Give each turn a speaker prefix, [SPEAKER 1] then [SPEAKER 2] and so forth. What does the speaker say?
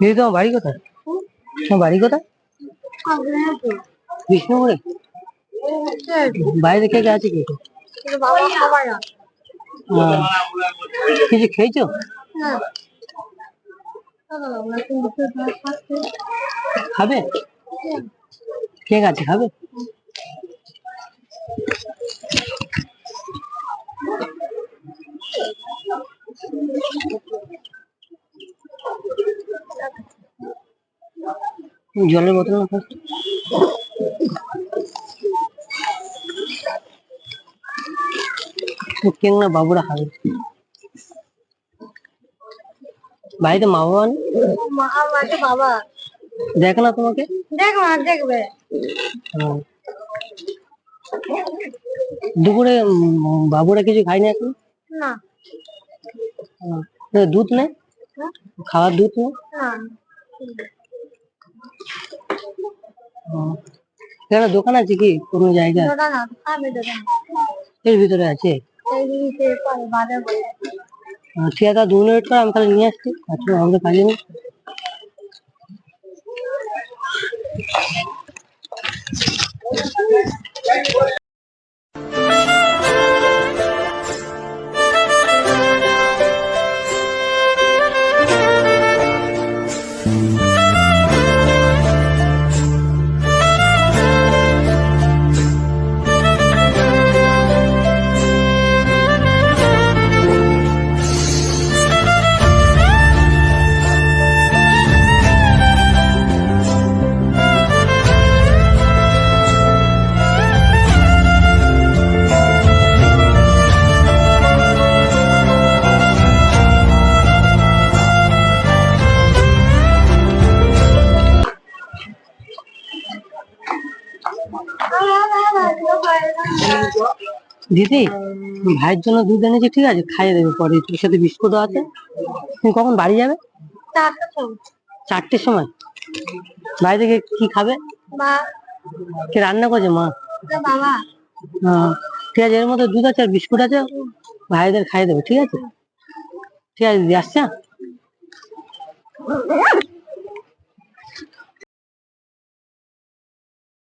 [SPEAKER 1] দিদি, তোমার বাড়ি কোথায়? তোমার বাড়ি কোথায়? বিষ্ণুপুরে বাইরে কে কে আছে কে? কে? কিছু খেয়েছো? খাবে? কেক আছে, খাবে? জলের বোতল না first? কেক না বাবুরা খাবে বাড়িতে মা বাবা?
[SPEAKER 2] বাবা
[SPEAKER 1] দেখ না তোমাকে
[SPEAKER 2] দেখ মা দেখবে।
[SPEAKER 1] দুপুরে বাবুরা কিছু খায় না এখন
[SPEAKER 2] না
[SPEAKER 1] দুধ নেই
[SPEAKER 2] হ্যাঁ?
[SPEAKER 1] খাওয়ার দুধ নেই
[SPEAKER 2] না।
[SPEAKER 1] কেন দোকান আছে কি কোন জায়গা? এর ভিতরে আছে? ঠিক দু মিনিট পর আমি তাহলে নিয়ে আসছি। আচ্ছা আমাদের কাজে দিদি, ভাইয়ের জন্য দুধ এনেছি, ঠিক আছে? খাইয়ে দেবে পরে। তোর সাথে বিস্কুটও আছে। তুমি কখন বাড়ি যাবে? চারটের সময়। বাড়ি থেকে কি খাবে? কে রান্না করছে, মা? ঠিক আছে, এর মধ্যে দুধ আছে আর বিস্কুট আছে। ভাইদের খাইয়ে দেবে, ঠিক আছে? ঠিক আছে, দিদি, আসছে?